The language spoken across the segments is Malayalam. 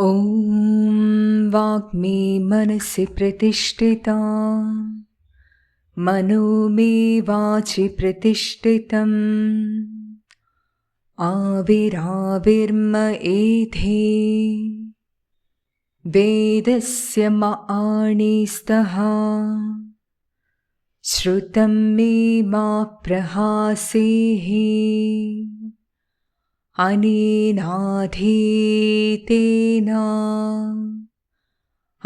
ॐ वाग्मे मनसि प्रतिष्ठिता। मनो मे वाचि प्रतिष्ठितम्। आविराविर्म एधे। वेदस्य म आणीस्तः। श्रुतं मे मा प्रहासेः अनेनाधीतेन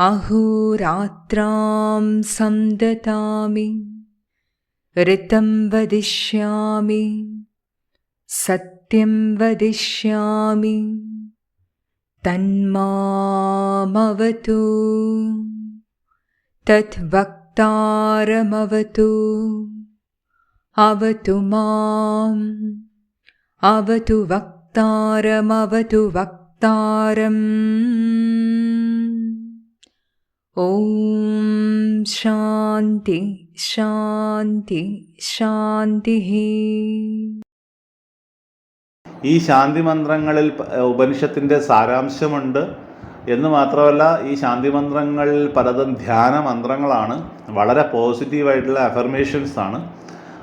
अहोरात्रां संदतामि ऋतं वदिष्यामि सत्यं वदिष्यामि तन्मामवतु तद्वक्तारमवतु अवतु माम् अवतु वक्तारमवतु वक्तारम् ॐ शान्ति शान्ति शान्तिः ഈ ശാന്തി മന്ത്രങ്ങളിൽ പ- ഉപനിഷത്തിൻ്റെ സാരാംശമുണ്ട് എന്ന് മാത്രമല്ല ഈ ശാന്തി മന്ത്രങ്ങളിൽ പലതും ധ്യാന മന്ത്രങ്ങളാണ് വളരെ പോസിറ്റീവായിട്ടുള്ള അഫർമേഷൻസ് ആണ്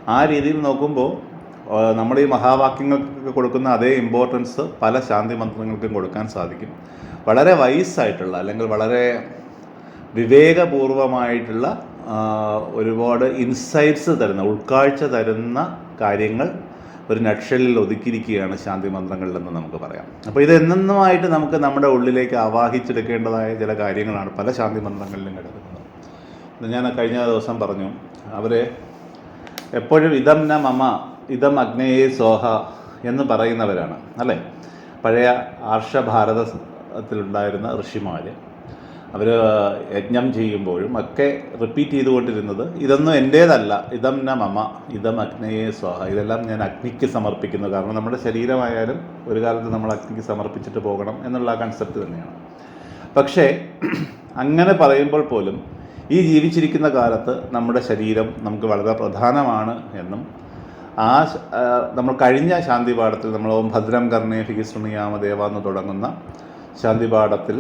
ആ രീതിയിൽ നോക്കുമ്പോൾ ആ, നമ്മുടെ ഈ മഹാവാക്യങ്ങൾക്ക് കൊടുക്കുന്ന അതേ ഇമ്പോർട്ടൻസ് പല ശാന്തി മന്ത്രങ്ങൾക്കും കൊടുക്കാൻ സാധിക്കും. വളരെ വയസ്സായിട്ടുള്ള അല്ലെങ്കിൽ വളരെ വിവേകപൂർവമായിട്ടുള്ള ഒരുപാട് ഇൻസൈറ്റ്സ് തരുന്ന ഉൾക്കാഴ്ച തരുന്ന കാര്യങ്ങൾ ഒരു നക്ഷലിൽ ഒതുക്കിയിരിക്കുകയാണ് ശാന്തി മന്ത്രങ്ങളിലെന്ന് നമുക്ക് പറയാം. അപ്പോൾ ഇത് എന്നെന്നുമായിട്ട് നമുക്ക് നമ്മുടെ ഉള്ളിലേക്ക് ആവാഹിച്ചെടുക്കേണ്ടതായ ചില കാര്യങ്ങളാണ് പല ശാന്തി മന്ത്രങ്ങളിലും കിടക്കുന്നത്. ഞാൻ കഴിഞ്ഞ ദിവസം പറഞ്ഞു. അവരെ എപ്പോഴും ഇതം ന മമ ഇതം അഗ്നേയെ സോഹ എന്ന് പറയുന്നവരാണ് അല്ലേ? പഴയ ആർഷഭാരതത്തിലുണ്ടായിരുന്ന ഋഷിമാർ അവർ യജ്ഞം ചെയ്യുമ്പോഴും ഒക്കെ റിപ്പീറ്റ് ചെയ്തുകൊണ്ടിരുന്നത് ഇതൊന്നും എന്റേതല്ല ഇതം ന മമ ഇതം അഗ്നയെ സ്വാഹ ഇതെല്ലാം ഞാൻ അഗ്നിക്ക് സമർപ്പിക്കുന്നു. കാരണം നമ്മുടെ ശരീരമായാലും ഒരു കാലത്ത് നമ്മൾ അഗ്നിക്ക് സമർപ്പിച്ചിട്ട് പോകണം എന്നുള്ള കൺസെപ്റ്റ് തന്നെയാണ്. പക്ഷേ അങ്ങനെ പറയുമ്പോൾ പോലും ഈ ജീവിച്ചിരിക്കുന്ന കാലത്ത് നമ്മുടെ ശരീരം നമുക്ക് വളരെ പ്രധാനമാണ് എന്നും ആ നമ്മൾ കഴിഞ്ഞ ശാന്തിപാഠത്തിൽ നമ്മൾ ഓം ഭദ്രം കർണേ ശ്രമിയാമ ദേവ എന്ന് തുടങ്ങുന്ന ശാന്തിപാഠത്തിൽ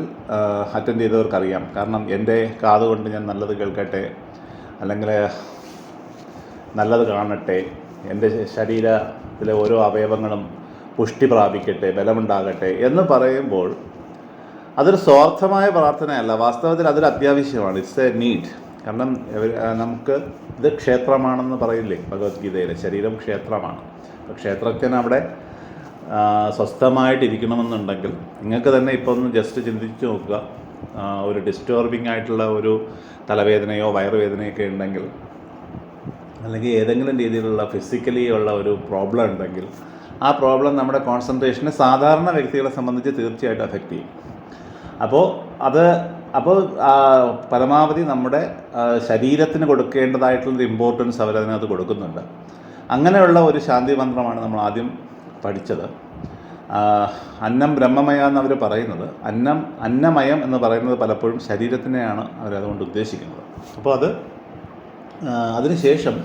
അറ്റൻഡ് ചെയ്തവർക്കറിയാം. കാരണം എന്റെ കാതുകൊണ്ട് ഞാൻ നല്ലത് കേൾക്കട്ടെ അല്ലെങ്കിൽ നല്ലത് കാണട്ടെ എന്റെ ശരീരത്തിലെ ഓരോ അവയവങ്ങളും പുഷ്ടി പ്രാപിക്കട്ടെ ബലമുണ്ടാകട്ടെ എന്ന് പറയുമ്പോൾ അതൊരു സ്വാർത്ഥമായ പ്രാർത്ഥനയല്ല. വാസ്തവത്തിൽ അതൊരു അത്യാവശ്യമാണ്. ഇറ്റ്സ് എ നീഡ് കാരണം നമുക്ക് ഇത് ക്ഷേത്രമാണെന്ന് പറയില്ലേ ഭഗവത്ഗീതയിൽ ശരീരം ക്ഷേത്രമാണ്. അപ്പോൾ ക്ഷേത്രത്തിന് അവിടെ സ്വസ്ഥമായിട്ടിരിക്കണമെന്നുണ്ടെങ്കിൽ നിങ്ങൾക്ക് തന്നെ ഇപ്പോൾ ഒന്ന് ജസ്റ്റ് ചിന്തിച്ച് നോക്കുക. ഒരു ഡിസ്റ്റർബിംഗ് ആയിട്ടുള്ള ഒരു തലവേദനയോ വയറുവേദനയൊക്കെ ഉണ്ടെങ്കിൽ അല്ലെങ്കിൽ ഏതെങ്കിലും രീതിയിലുള്ള ഫിസിക്കലി ഉള്ള ഒരു പ്രോബ്ലം ഉണ്ടെങ്കിൽ ആ പ്രോബ്ലം നമ്മുടെ കോൺസെൻട്രേഷനെ സാധാരണ വ്യക്തികളെ സംബന്ധിച്ച് തീർച്ചയായിട്ടും അഫക്റ്റ് ചെയ്യും. അപ്പോൾ അത് അപ്പോൾ പരമാവധി നമ്മുടെ ശരീരത്തിന് കൊടുക്കേണ്ടതായിട്ടുള്ളൊരു ഇമ്പോർട്ടൻസ് അവരതിനകത്ത് കൊടുക്കുന്നുണ്ട്. അങ്ങനെയുള്ള ഒരു ശാന്തി മന്ത്രമാണ് നമ്മൾ ആദ്യം പഠിച്ചത്. അന്നം ബ്രഹ്മമയ എന്നവർ പറയുന്നത്. അന്നം അന്നമയം എന്ന് പറയുന്നത് പലപ്പോഴും ശരീരത്തിനെയാണ് അവരതുകൊണ്ട് ഉദ്ദേശിക്കുന്നത്. അപ്പോൾ അത് അതിനുശേഷം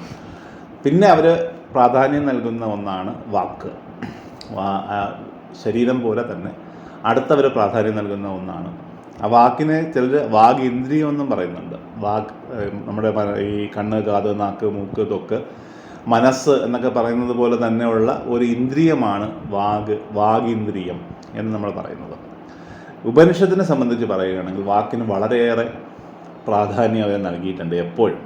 പിന്നെ അവർ പ്രാധാന്യം നൽകുന്ന ഒന്നാണ് വാക്ക്. ശരീരം പോലെ തന്നെ അടുത്തവർ പ്രാധാന്യം നൽകുന്ന ഒന്നാണ് ആ വാക്കിനെ ചിലർ വാഗ് ഇന്ദ്രിയം എന്നും പറയുന്നുണ്ട്. വാഗ് നമ്മുടെ ഈ കണ്ണ് കാത് നാക്ക് മൂക്ക് തൊക്ക് മനസ്സ് എന്നൊക്കെ പറയുന്നത് പോലെ തന്നെയുള്ള ഒരു ഇന്ദ്രിയമാണ് വാഗ് വാഗിന്ദ്രിയം എന്ന് നമ്മൾ പറയുന്നത്. ഉപനിഷത്തിനെ സംബന്ധിച്ച് പറയുകയാണെങ്കിൽ വാക്കിന് വളരെയേറെ പ്രാധാന്യം അവർ നൽകിയിട്ടുണ്ട് എപ്പോഴും.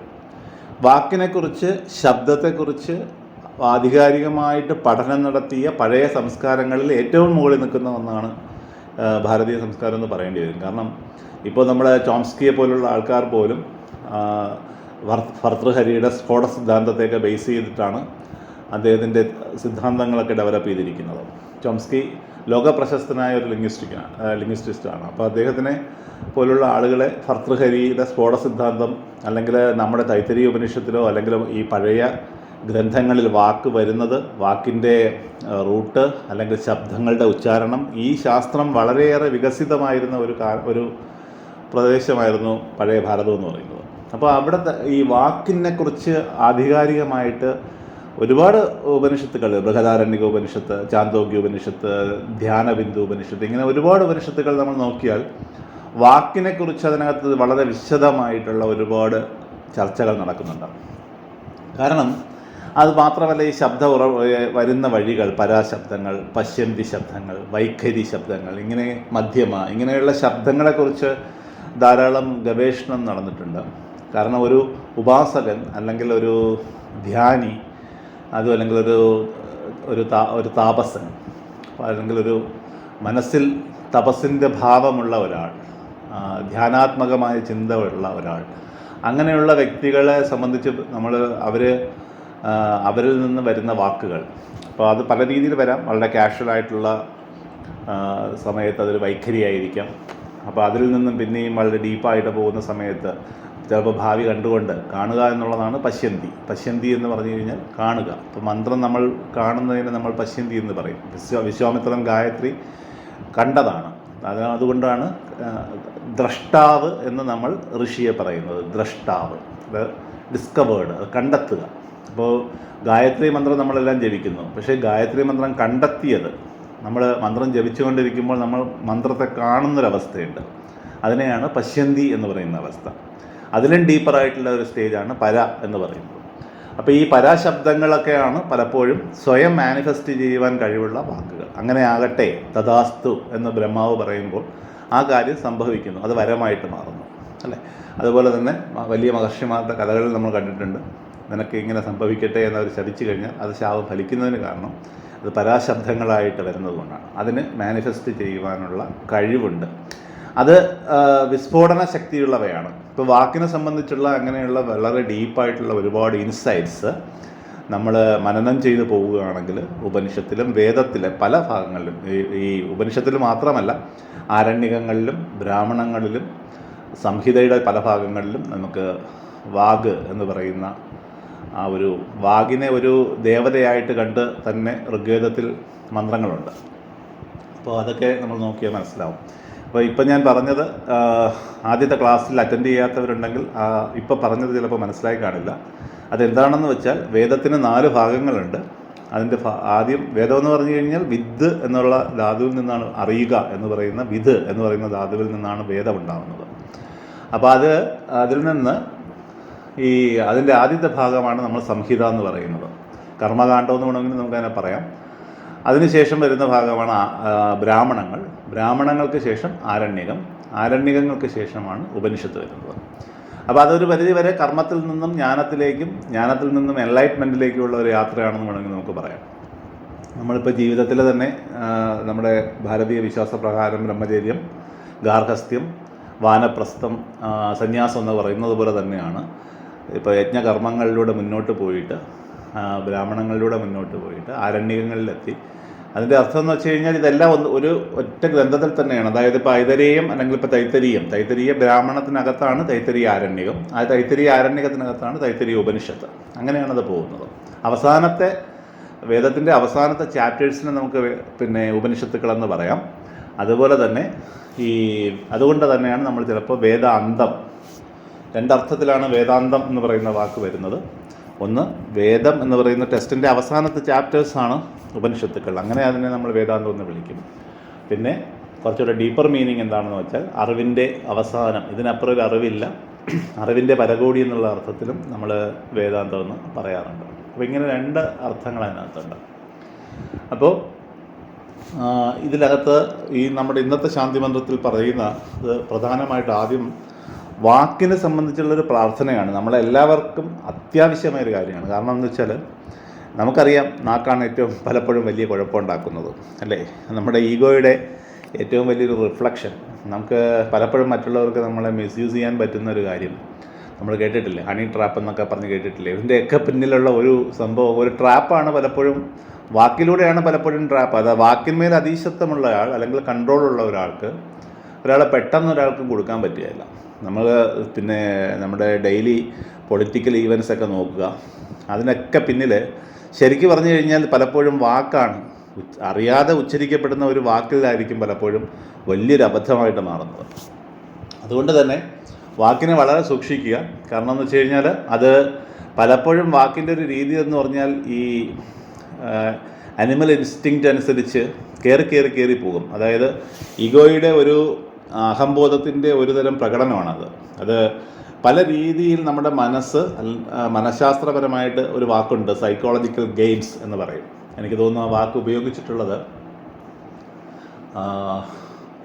വാക്കിനെക്കുറിച്ച് ശബ്ദത്തെക്കുറിച്ച് ആധികാരികമായിട്ട് പഠനം നടത്തിയ പഴയ സംസ്കാരങ്ങളിൽ ഏറ്റവും മുകളിൽ നിൽക്കുന്ന ഒന്നാണ് ഭാരതീയ സംസ്കാരം എന്ന് പറയേണ്ടി വരും. കാരണം ഇപ്പോൾ നമ്മുടെ ചോംസ്കിയെ പോലുള്ള ആൾക്കാർ പോലും ഭർത്തൃഹരിയുടെ സ്ഫോട സിദ്ധാന്തത്തെയൊക്കെ ബേസ് ചെയ്തിട്ടാണ് അദ്ദേഹത്തിന്റെ സിദ്ധാന്തങ്ങളൊക്കെ ഡെവലപ്പ് ചെയ്തിരിക്കുന്നത്. ചോംസ്കി ലോക പ്രശസ്തനായ ഒരു ലിംഗ്വിസ്റ്റിക്കാണ് ലിംഗ്വിസ്റ്റിസ്റ്റാണ് അപ്പോൾ അദ്ദേഹത്തിനെ പോലുള്ള ആളുകളെ ഭർതൃഹരിയുടെ സ്ഫോട സിദ്ധാന്തം അല്ലെങ്കിൽ നമ്മുടെ തൈത്തരി ഉപനിഷത്തിലോ അല്ലെങ്കിൽ ഈ പഴയ ഗ്രന്ഥങ്ങളിൽ വാക്ക് വരുന്നത് വാക്കിന്റെ റൂട്ട് അല്ലെങ്കിൽ ശബ്ദങ്ങളുടെ ഉച്ചാരണം ഈ ശാസ്ത്രം വളരെയേറെ വികസിതമായിരുന്ന ഒരു കാ ഒരു പ്രദേശമായിരുന്നു പഴയ ഭാരതം എന്ന് പറയുന്നത്. അപ്പോൾ അവിടുത്തെ ഈ വാക്കിനെ കുറിച്ച് ആധികാരികമായിട്ട് ഒരുപാട് ഉപനിഷത്തുകൾ ബൃഹദാരണ്യക ഉപനിഷത്ത് ചാന്തോഗ്യ ഉപനിഷത്ത് ധ്യാനബിന്ദു ഉപനിഷത്ത് ഇങ്ങനെ ഒരുപാട് ഉപനിഷത്തുകൾ നമ്മൾ നോക്കിയാൽ വാക്കിനെക്കുറിച്ച് അതിനകത്ത് വളരെ വിശദമായിട്ടുള്ള ഒരുപാട് ചർച്ചകൾ നടക്കുന്നുണ്ട്. കാരണം അത് മാത്രമല്ല ഈ ശബ്ദ ഉറ വരുന്ന വഴികൾ പരാശബ്ദങ്ങൾ പശ്യന്തി ശബ്ദങ്ങൾ വൈഖരി ശബ്ദങ്ങൾ ഇങ്ങനെ മധ്യമ ഇങ്ങനെയുള്ള ശബ്ദങ്ങളെക്കുറിച്ച് ധാരാളം ഗവേഷണം നടന്നിട്ടുണ്ട്. കാരണം ഒരു ഉപാസകൻ അല്ലെങ്കിൽ ഒരു ധ്യാനി അതും അല്ലെങ്കിൽ ഒരു ഒരു താ ഒരു താപസൻ അല്ലെങ്കിൽ ഒരു മനസ്സിൽ തപസ്സിന്റെ ഭാവമുള്ള ഒരാൾ ധ്യാനാത്മകമായ ചിന്ത ഉള്ള ഒരാൾ അങ്ങനെയുള്ള വ്യക്തികളെ സംബന്ധിച്ച് നമ്മൾ അവർ അവരിൽ നിന്ന് വരുന്ന വാക്കുകൾ. അപ്പോൾ അത് പല രീതിയിൽ വരാം. വളരെ കാഷ്വൽ ആയിട്ടുള്ള സമയത്ത് അതൊരു വൈഖരിയായിരിക്കാം അപ്പോൾ അതിൽ നിന്നും പിന്നെയും വളരെ ഡീപ്പായിട്ട് പോകുന്ന സമയത്ത് ചിലപ്പോൾ ഭാവി കണ്ടുകൊണ്ട് കാണുക എന്നുള്ളതാണ് പശ്യന്തി. പശ്യന്തി എന്ന് പറഞ്ഞു കഴിഞ്ഞാൽ കാണുക. അപ്പോൾ മന്ത്രം നമ്മൾ കാണുന്നതിന് നമ്മൾ പശ്യന്തി എന്ന് പറയും. വിശ്വ വിശ്വാമിത്രൻ ഗായത്രി കണ്ടതാണ്. അത് അതുകൊണ്ടാണ് ദ്രഷ്ടാവ് എന്ന് നമ്മൾ ഋഷിയെ പറയുന്നത്. ദ്രഷ്ടാവ്. അത് ഡിസ്കവേർഡ് അത് കണ്ടെത്തുക. അപ്പോൾ ഗായത്രി മന്ത്രം നമ്മളെല്ലാം ജപിക്കുന്നു. പക്ഷേ ഗായത്രി മന്ത്രം കണ്ടെത്തിയത് നമ്മൾ മന്ത്രം ജപിച്ചുകൊണ്ടിരിക്കുമ്പോൾ നമ്മൾ മന്ത്രത്തെ കാണുന്നൊരവസ്ഥയുണ്ട്. അതിനെയാണ് പശ്യന്തി എന്ന് പറയുന്ന അവസ്ഥ. അതിലും ഡീപ്പറായിട്ടുള്ള ഒരു സ്റ്റേജാണ് പര എന്ന് പറയുന്നത്. അപ്പോൾ ഈ പരാശബ്ദങ്ങളൊക്കെയാണ് പലപ്പോഴും സ്വയം മാനിഫെസ്റ്റ് ചെയ്യുവാൻ കഴിവുള്ള വാക്കുകൾ. അങ്ങനെ ആകട്ടെ തഥാസ്തു എന്ന് ബ്രഹ്മാവ് പറയുമ്പോൾ ആ കാര്യം സംഭവിക്കുന്നു. അത് വരമായിട്ട് മാറുന്നു. അല്ലേ? അതുപോലെ തന്നെ വലിയ മഹർഷിമാരുടെ കഥകളിൽ നമ്മൾ കണ്ടിട്ടുണ്ട്. നിനക്ക് ഇങ്ങനെ സംഭവിക്കട്ടെ എന്നവർ ശപിച്ചു കഴിഞ്ഞാൽ അത് ശാപം ഫലിക്കുന്നതിന് കാരണം അത് പരാശബ്ദങ്ങളായിട്ട് വരുന്നതുകൊണ്ടാണ് അതിന് മാനിഫെസ്റ്റ് ചെയ്യുവാനുള്ള കഴിവുണ്ട്. അത് വിസ്ഫോടന ശക്തിയുള്ളവയാണ്. ഇപ്പോൾ വാക്കിനെ സംബന്ധിച്ചുള്ള അങ്ങനെയുള്ള വളരെ ഡീപ്പായിട്ടുള്ള ഒരുപാട് ഇൻസൈറ്റ്സ് നമ്മൾ മനനം ചെയ്ത് പോവുകയാണെങ്കിൽ ഉപനിഷത്തിലും വേദത്തിലെ പല ഭാഗങ്ങളിലും ഈ ഉപനിഷത്തിൽ മാത്രമല്ല ആരണ്യകങ്ങളിലും ബ്രാഹ്മണങ്ങളിലും സംഹിതയുടെ പല ഭാഗങ്ങളിലും നമുക്ക് വാഗ് എന്ന് പറയുന്ന ആ ഒരു വാഗിനെ ഒരു ദേവതയായിട്ട് കണ്ട് തന്നെ ഋഗ്വേദത്തിൽ മന്ത്രങ്ങളുണ്ട്. അപ്പോൾ അതൊക്കെ നമ്മൾ നോക്കിയാൽ മനസ്സിലാവും. അപ്പോൾ ഇപ്പം ഞാൻ പറഞ്ഞത് ആദ്യത്തെ ക്ലാസ്സിൽ അറ്റൻഡ് ചെയ്യാത്തവരുണ്ടെങ്കിൽ ഇപ്പോൾ പറഞ്ഞത് ചിലപ്പോൾ മനസ്സിലായി കാണില്ല. അതെന്താണെന്ന് വെച്ചാൽ വേദത്തിന് നാല് ഭാഗങ്ങളുണ്ട്. അതിന്റെ ആദ്യം വേദം എന്ന് പറഞ്ഞു കഴിഞ്ഞാൽ വിദ് എന്നുള്ള ധാതുവിൽ നിന്നാണ് അറിയുക എന്ന് പറയുന്ന വിദ് എന്ന് പറയുന്ന ധാതുവിൽ നിന്നാണ് വേദം ഉണ്ടാകുന്നത് അപ്പോൾ അത് അതിൽ നിന്ന് ഈ അതിന്റെ ആദ്യത്തെ ഭാഗമാണ് നമ്മൾ സംഹിത എന്ന് പറയുന്നത്. കർമ്മകാണ്ഡം എന്ന് വേണമെങ്കിൽ നമുക്കതിനെ പറയാം. അതിനുശേഷം വരുന്ന ഭാഗമാണ് ബ്രാഹ്മണങ്ങൾ. ബ്രാഹ്മണങ്ങൾക്ക് ശേഷം ആരണ്യകം. ആരണ്യകങ്ങൾക്ക് ശേഷമാണ് ഉപനിഷത്ത് വരുന്നത്. അപ്പോൾ അതൊരു പരിധി വരെ കർമ്മത്തിൽ നിന്നും ജ്ഞാനത്തിലേക്കും ജ്ഞാനത്തിൽ നിന്നും എൻലൈറ്റ്മെന്റിലേക്കുമുള്ള ഒരു യാത്രയാണെന്ന് വേണമെങ്കിൽ നമുക്ക് പറയാം. നമ്മളിപ്പോൾ ജീവിതത്തിൽ തന്നെ നമ്മുടെ ഭാരതീയ വിശ്വാസപ്രകാരം ബ്രഹ്മചര്യം ഗാർഹസ്ഥ്യം വാനപ്രസ്ഥം സന്യാസം എന്ന് പറയുന്നത് പോലെ തന്നെയാണ്. ഇപ്പോൾ യജ്ഞകർമ്മങ്ങളിലൂടെ മുന്നോട്ട് പോയിട്ട് ബ്രാഹ്മണങ്ങളിലൂടെ മുന്നോട്ട് പോയിട്ട് ആരണ്യകങ്ങളിലെത്തി അതിന്റെ അർത്ഥം എന്ന് വെച്ച് കഴിഞ്ഞാൽ ഇതെല്ലാം ഒന്ന് ഒരു ഒറ്റ ഗ്രന്ഥത്തിൽ തന്നെയാണ്. അതായത് ഇപ്പോൾ ഐതരീയം അല്ലെങ്കിൽ ഇപ്പോൾ തൈത്തരീയം. തൈത്തരീയ ബ്രാഹ്മണത്തിനകത്താണ് തൈത്തരീയ ആരണ്യകം. ആ തൈത്തരീയ ആരണ്യകത്തിനകത്താണ് തൈത്തരീയ ഉപനിഷത്ത്. അങ്ങനെയാണത് പോകുന്നത്. അവസാനത്തെ വേദത്തിന്റെ അവസാനത്തെ ചാപ്റ്റേഴ്സിനെ നമുക്ക് പിന്നെ ഉപനിഷത്തുക്കളെന്ന് പറയാം. അതുപോലെ തന്നെ ഈ അതുകൊണ്ട് തന്നെയാണ് നമ്മൾ ചിലപ്പോൾ വേദാന്തം രണ്ടർത്ഥത്തിലാണ് വേദാന്തം എന്ന് പറയുന്ന വാക്ക് വരുന്നത്. ഒന്ന് വേദം എന്ന് പറയുന്ന ടെസ്റ്റിന്റെ അവസാനത്തെ ചാപ്റ്റേഴ്സാണ് ഉപനിഷത്തുക്കൾ. അങ്ങനെ അതിനെ നമ്മൾ വേദാന്തം എന്ന് വിളിക്കും. പിന്നെ കുറച്ചുകൂടെ ഡീപ്പർ മീനിങ് എന്താണെന്ന് വെച്ചാൽ അറിവിന്റെ അവസാനം. ഇതിനപ്പുറം ഒരു അറിവില്ല. അറിവിന്റെ പരകോടി എന്നുള്ള അർത്ഥത്തിലും നമ്മൾ വേദാന്തം എന്ന് പറയാറുണ്ട്. അപ്പോൾ ഇങ്ങനെ രണ്ട് അർത്ഥങ്ങൾ അതിനകത്തുണ്ട്. അപ്പോൾ ഇതിനകത്ത് ഈ നമ്മുടെ ഇന്നത്തെ ശാന്തി മന്ത്രത്തിൽ പറയുന്ന പ്രധാനമായിട്ട് ആദ്യം വാക്കിനെ സംബന്ധിച്ചുള്ളൊരു പ്രാർത്ഥനയാണ് നമ്മളെല്ലാവർക്കും അത്യാവശ്യമായ ഒരു കാര്യമാണ്. കാരണം എന്ന് വെച്ചാൽ നമുക്കറിയാം നാക്കാണ് ഏറ്റവും പലപ്പോഴും വലിയ കുഴപ്പമുണ്ടാക്കുന്നത് അല്ലേ? നമ്മുടെ ഈഗോയുടെ ഏറ്റവും വലിയൊരു റിഫ്ലക്ഷൻ. നമുക്ക് പലപ്പോഴും മറ്റുള്ളവർക്ക് നമ്മളെ മിസ്യൂസ് ചെയ്യാൻ പറ്റുന്ന ഒരു കാര്യം നമ്മൾ കേട്ടിട്ടില്ലേ? ഹണി ട്രാപ്പ് എന്നൊക്കെ പറഞ്ഞ് കേട്ടിട്ടില്ലേ? ഇതിന്റെയൊക്കെ പിന്നിലുള്ള ഒരു സംഭവം ഒരു ട്രാപ്പാണ് പലപ്പോഴും വാക്കിലൂടെയാണ് പലപ്പോഴും ട്രാപ്പ് അത് വാക്കിന്മേൽ അതീശത്വമുള്ള ആൾ അല്ലെങ്കിൽ കൺട്രോളുള്ള ഒരാൾക്ക് ഒരാളെ പെട്ടെന്ന് ഒരാൾക്ക് കൊടുക്കാൻ പറ്റുകയില്ല. നമ്മൾ പിന്നെ നമ്മുടെ ഡെയിലി പൊളിറ്റിക്കൽ ഈവൻസ് ഒക്കെ നോക്കുക. അതിനൊക്കെ പിന്നിൽ ശരിക്കും പറഞ്ഞു കഴിഞ്ഞാൽ പലപ്പോഴും വാക്കാണ് അറിയാതെ ഉച്ചരിക്കപ്പെടുന്ന ഒരു വാക്കിലായിരിക്കും പലപ്പോഴും വലിയൊരു അബദ്ധമായിട്ട് മാറുന്നത്. അതുകൊണ്ട് തന്നെ വാക്കിനെ വളരെ സൂക്ഷിക്കുക. കാരണം എന്ന് വെച്ച് കഴിഞ്ഞാൽ അത് പലപ്പോഴും വാക്കിന്റെ ഒരു രീതി എന്ന് പറഞ്ഞാൽ ഈ അനിമൽ ഇൻസ്റ്റിങ്ക്റ്റ് അനുസരിച്ച് കയറി കയറി കയറി പോകും. അതായത് ഈഗോയുടെ ഒരു അഹംബോധത്തിന്റെ ഒരു തരം പ്രകടനമാണത്. അത് പല രീതിയിൽ നമ്മുടെ മനസ്സ് മനഃശാസ്ത്രപരമായിട്ട് ഒരു വാക്കുണ്ട് സൈക്കോളജിക്കൽ ഗെയിംസ് എന്ന് പറയും. എനിക്ക് തോന്നുന്നു ആ വാക്ക് ഉപയോഗിച്ചിട്ടുള്ളത്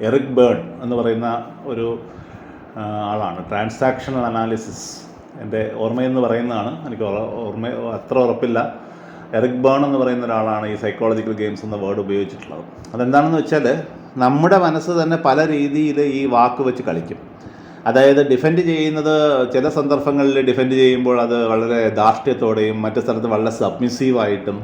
എറിക് ബേൺ എന്ന് പറയുന്ന ഒരു ആളാണ്. Transactional analysis. എന്റെ ഓർമ്മയെന്ന് പറയുന്നതാണ്. എനിക്ക് ഓർമ്മ അത്ര ഉറപ്പില്ല. എറിക് ബേൺ എന്ന് പറയുന്ന ഒരാളാണ് ഈ സൈക്കോളജിക്കൽ ഗെയിംസ് എന്ന വേർഡ് ഉപയോഗിച്ചിട്ടുള്ളത്. അതെന്താണെന്ന് വെച്ചാൽ നമ്മുടെ മനസ്സ് തന്നെ പല രീതിയിൽ ഈ വാക്ക് വെച്ച് കളിക്കും. അതായത് ഡിഫെൻഡ് ചെയ്യുന്നത് ചില സന്ദർഭങ്ങളിൽ ഡിഫെൻഡ് ചെയ്യുമ്പോൾ അത് വളരെ ധാർഷ്ട്യത്തോടെയും മറ്റു സ്ഥലത്ത് വളരെ സബ്മിസീവായിട്ടും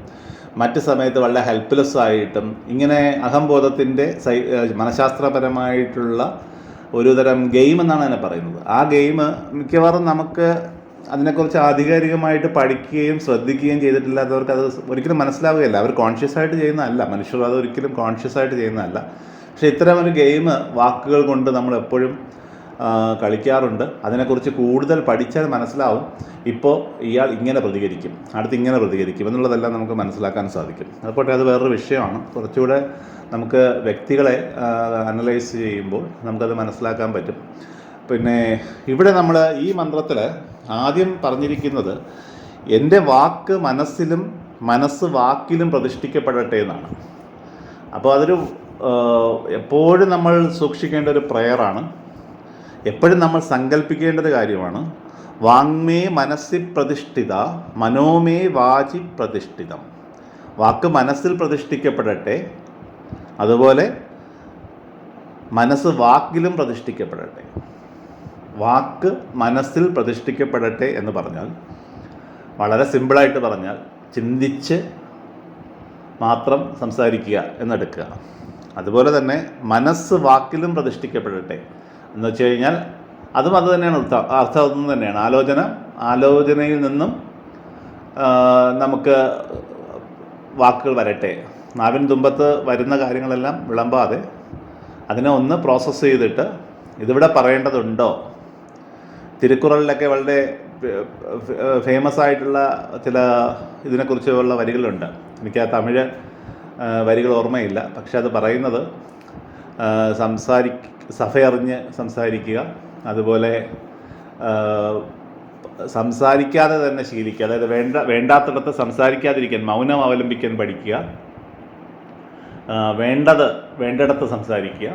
മറ്റ് സമയത്ത് വളരെ ഹെൽപ്ലെസ് ആയിട്ടും ഇങ്ങനെ അഹംബോധത്തിന്റെ സൈ മനഃശാസ്ത്രപരമായിട്ടുള്ള ഒരു തരം ഗെയിം എന്നാണ് അതിനെ പറയുന്നത്. ആ ഗെയിം മിക്കവാറും നമുക്ക് അതിനെക്കുറിച്ച് ആധികാരികമായിട്ട് പഠിക്കുകയും ശ്രദ്ധിക്കുകയും ചെയ്തിട്ടില്ലാത്തവർക്ക് അത് ഒരിക്കലും മനസ്സിലാവുകയില്ല. അവർ കോൺഷ്യസ് ആയിട്ട് ചെയ്യുന്നതല്ല. മനുഷ്യർ അത് ഒരിക്കലും കോൺഷ്യസ് ആയിട്ട് ചെയ്യുന്നതല്ല. പക്ഷേ ഇത്തരം ഒരു ഗെയിം വാക്കുകൾ കൊണ്ട് നമ്മൾ എപ്പോഴും കളിക്കാറുണ്ട്. അതിനെക്കുറിച്ച് കൂടുതൽ പഠിച്ചാൽ മനസ്സിലാവും. ഇപ്പോൾ ഇയാൾ ഇങ്ങനെ പ്രതികരിക്കും. അടുത്ത് ഇങ്ങനെ പ്രതികരിക്കും. എന്നുള്ളതെല്ലാം നമുക്ക് മനസ്സിലാക്കാൻ സാധിക്കും. അതുപോലെ അത് വേറൊരു വിഷയമാണ്. കുറച്ചുകൂടെ നമുക്ക് വ്യക്തികളെ അനലൈസ് ചെയ്യുമ്പോൾ നമുക്കത് മനസ്സിലാക്കാൻ പറ്റും. പിന്നെ ഇവിടെ നമ്മൾ ഈ മന്ത്രത്തിൽ ആദ്യം പറഞ്ഞിരിക്കുന്നത് എന്റെ വാക്ക് മനസ്സിലും മനസ്സ് വാക്കിലും പ്രതിഷ്ഠിക്കപ്പെടട്ടെ എന്നാണ്. അപ്പോൾ അതൊരു എപ്പോഴും നമ്മൾ സൂക്ഷിക്കേണ്ട ഒരു പ്രയറാണ്. എപ്പോഴും നമ്മൾ സങ്കല്പിക്കേണ്ട ഒരു കാര്യമാണ്. വാങ്മേ മനസ്സിൽ പ്രതിഷ്ഠിത മനോമേ വാചി പ്രതിഷ്ഠിതം. വാക്ക് മനസ്സിൽ പ്രതിഷ്ഠിക്കപ്പെടട്ടെ. അതുപോലെ മനസ്സ് വാക്കിലും പ്രതിഷ്ഠിക്കപ്പെടട്ടെ. വാക്ക് മനസ്സിൽ പ്രതിഷ്ഠിക്കപ്പെടട്ടെ എന്ന് പറഞ്ഞാൽ വളരെ സിമ്പിളായിട്ട് പറഞ്ഞാൽ ചിന്തിച്ച് മാത്രം സംസാരിക്കുക എന്നെടുക്കുക. അതുപോലെ തന്നെ മനസ്സ് വാക്കിലും പ്രതിഷ്ഠിക്കപ്പെടട്ടെ എന്ന് വെച്ച് കഴിഞ്ഞാൽ അതും അത് തന്നെയാണ് അർത്ഥം അർത്ഥം ഒന്നും തന്നെയാണ്. ആലോചന ആലോചനയിൽ നിന്നും നമുക്ക് വാക്കുകൾ വരട്ടെ. നാവിൻ തുമ്പത്ത് വരുന്ന കാര്യങ്ങളെല്ലാം വിളമ്പാതെ അതിനെ ഒന്ന് പ്രോസസ്സ് ചെയ്തിട്ട് ഇതിവിടെ പറയേണ്ടതുണ്ടോ? തിരുക്കുറളിലൊക്കെ വളരെ ഫേമസ് ആയിട്ടുള്ള ചില ഇതിനെക്കുറിച്ചുള്ള വരികളുണ്ട്. എനിക്ക് ആ തമിഴ് വരികൾ ഓർമ്മയില്ല. പക്ഷെ അത് പറയുന്നത് സംസാരി സഭയറിഞ്ഞ് സംസാരിക്കുക അതുപോലെ സംസാരിക്കാതെ തന്നെ ശീലിക്കുക. അതായത് വേണ്ട വേണ്ടാത്തിടത്ത് സംസാരിക്കാതിരിക്കാൻ മൗനം അവലംബിക്കാൻ പഠിക്കുക വേണ്ടത് വേണ്ടിടത്ത് സംസാരിക്കുക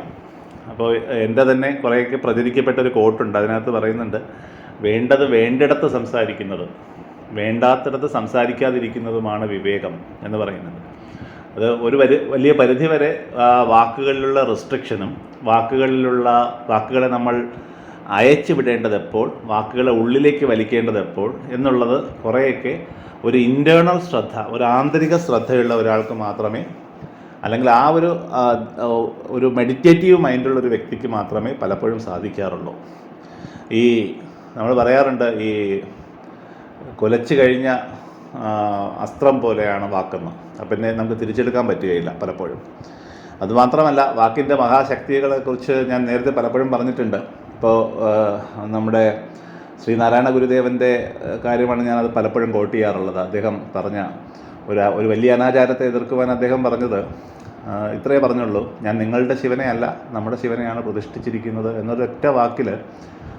അപ്പോൾ എന്റെ തന്നെ കുറേയൊക്കെ പ്രചരിക്കപ്പെട്ട ഒരു കോട്ടുണ്ട് അതിനകത്ത് പറയുന്നുണ്ട് വേണ്ടത് വേണ്ടിടത്ത് സംസാരിക്കുന്നത് വേണ്ടാത്തിടത്ത് സംസാരിക്കാതിരിക്കുന്നതുമാണ് വിവേകം എന്ന് പറയുന്നുണ്ട്. അത് ഒരു വലിയ പരിധി വരെ വാക്കുകളിലുള്ള റെസ്ട്രിക്ഷനും വാക്കുകളിലുള്ള വാക്കുകളെ നമ്മൾ അയച്ചു വിടേണ്ടത് എപ്പോൾ വാക്കുകളെ ഉള്ളിലേക്ക് വലിക്കേണ്ടത് എപ്പോൾ എന്നുള്ളത് കുറേയൊക്കെ ഒരു ഇന്റേർണൽ ശ്രദ്ധ ഒരു ആന്തരിക ശ്രദ്ധയുള്ള ഒരാൾക്ക് മാത്രമേ അല്ലെങ്കിൽ ആ ഒരു ഒരു മെഡിറ്റേറ്റീവ് മൈൻഡുള്ള ഒരു വ്യക്തിക്ക് മാത്രമേ പലപ്പോഴും സാധിക്കാറുള്ളൂ. ഈ നമ്മൾ പറയാറുണ്ട് ഈ കൊലച്ചു കഴിഞ്ഞ അസ്ത്രം പോലെയാണ് വാക്കെന്ന്. പിന്നെ നമുക്ക് തിരിച്ചെടുക്കാൻ പറ്റുകയില്ല പലപ്പോഴും. അതുമാത്രമല്ല വാക്കിന്റെ മഹാശക്തികളെ കുറിച്ച് ഞാൻ നേരത്തെ പലപ്പോഴും പറഞ്ഞിട്ടുണ്ട്. ഇപ്പോൾ നമ്മുടെ ശ്രീനാരായണ ഗുരുദേവന്റെ കാര്യമാണ് ഞാനത് പലപ്പോഴും കോട്ട് ചെയ്യാറുള്ളത്. അദ്ദേഹം പറഞ്ഞ ഒരു ഒരു വലിയ അനാചാരത്തെ എതിർക്കുവാൻ അദ്ദേഹം പറഞ്ഞത് ഇത്രേ ഇത്രയേ പറഞ്ഞുള്ളൂ. ഞാൻ നിങ്ങളുടെ ശിവനെ അല്ല നമ്മുടെ ശിവനെയാണ് പ്രതിഷ്ഠിച്ചിരിക്കുന്നത് എന്നൊരൊറ്റ വാക്കിൽ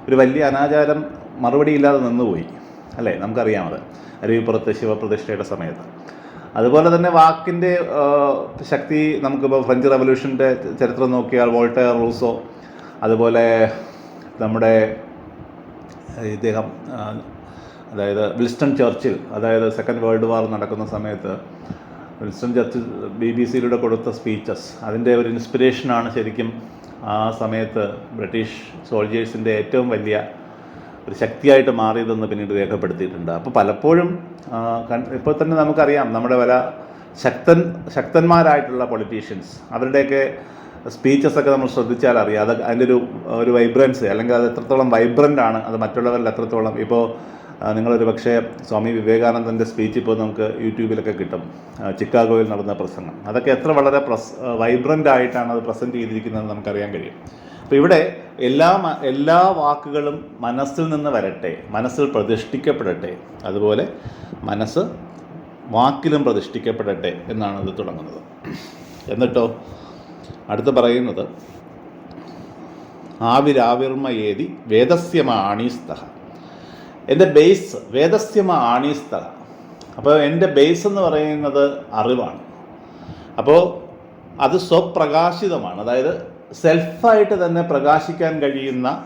ഒരു വലിയ അനാചാരം മറുപടിയില്ലാതെ നിന്നുപോയി അല്ലേ? നമുക്കറിയാം അത് അരുവിപ്പുറത്ത് ശിവപ്രതിഷ്ഠയുടെ സമയത്ത്. അതുപോലെ തന്നെ വാക്കിന്റെ ശക്തി നമുക്കിപ്പോൾ ഫ്രഞ്ച് റവല്യൂഷന്റെ ചരിത്രം നോക്കിയാൽ വോൾട്ടയർ റൂസോ അതുപോലെ നമ്മുടെ ഇദ്ദേഹം അതായത് വിൽസ്റ്റൺ ചർച്ചിൽ അതായത് സെക്കൻഡ് വേൾഡ് വാർ നടക്കുന്ന സമയത്ത് വിൽസ്റ്റൺ ചർച്ചിൽ ബി ബി സിയിലൂടെ കൊടുത്ത സ്പീച്ചസ് അതിന്റെ ഒരു ഇൻസ്പിറേഷനാണ് ശരിക്കും ആ സമയത്ത് ബ്രിട്ടീഷ് സോൾജേഴ്സിന്റെ ഏറ്റവും വലിയ ഒരു ശക്തിയായിട്ട് മാറിയതെന്ന് പിന്നീട് രേഖപ്പെടുത്തിയിട്ടുണ്ട്. അപ്പോൾ പലപ്പോഴും ഇപ്പോൾ തന്നെ നമുക്കറിയാം നമ്മുടെ പല ശക്തൻ ശക്തന്മാരായിട്ടുള്ള പൊളിറ്റീഷ്യൻസ് അവരുടെയൊക്കെ സ്പീച്ചസ് ഒക്കെ നമ്മൾ ശ്രദ്ധിച്ചാൽ അറിയാം. അത് അതിന്റെ ഒരു ഒരു വൈബ്രൻസ് അല്ലെങ്കിൽ അത് എത്രത്തോളം വൈബ്രന്റ് ആണ് അത് മറ്റുള്ളവരിൽ എത്രത്തോളം ഇപ്പോൾ നിങ്ങളൊരു പക്ഷേ സ്വാമി വിവേകാനന്ദന്റെ സ്പീച്ച് ഇപ്പോൾ നമുക്ക് യൂട്യൂബിലൊക്കെ കിട്ടും. ചിക്കാഗോയിൽ നടന്ന പ്രസംഗം. അതൊക്കെ എത്ര വളരെ പ്രസ് വൈബ്രന്റ് ആയിട്ടാണ് അത് പ്രസന്റ് ചെയ്തിരിക്കുന്നതെന്ന് നമുക്കറിയാൻ കഴിയും. അപ്പോൾ ഇവിടെ എല്ലാ എല്ലാ വാക്കുകളും മനസ്സിൽ നിന്ന് വരട്ടെ മനസ്സിൽ പ്രതിഷ്ഠിക്കപ്പെടട്ടെ അതുപോലെ മനസ്സ് വാക്കിലും പ്രതിഷ്ഠിക്കപ്പെടട്ടെ എന്നാണ് ഇത് തുടങ്ങുന്നത്. എന്നിട്ടോ അടുത്ത് പറയുന്നത് ഏതി വേദസ്യമ ആണീസ്തഹ എന്റെ ബേസ് വേദസ്യമ ആണീസ്ഥല. അപ്പോൾ എന്റെ ബേസ് എന്ന് പറയുന്നത് അറിവാണ്. അപ്പോൾ അത് സ്വപ്രകാശിതമാണ്. അതായത് സെൽഫായിട്ട് തന്നെ പ്രകാശിക്കാൻ കഴിയുന്ന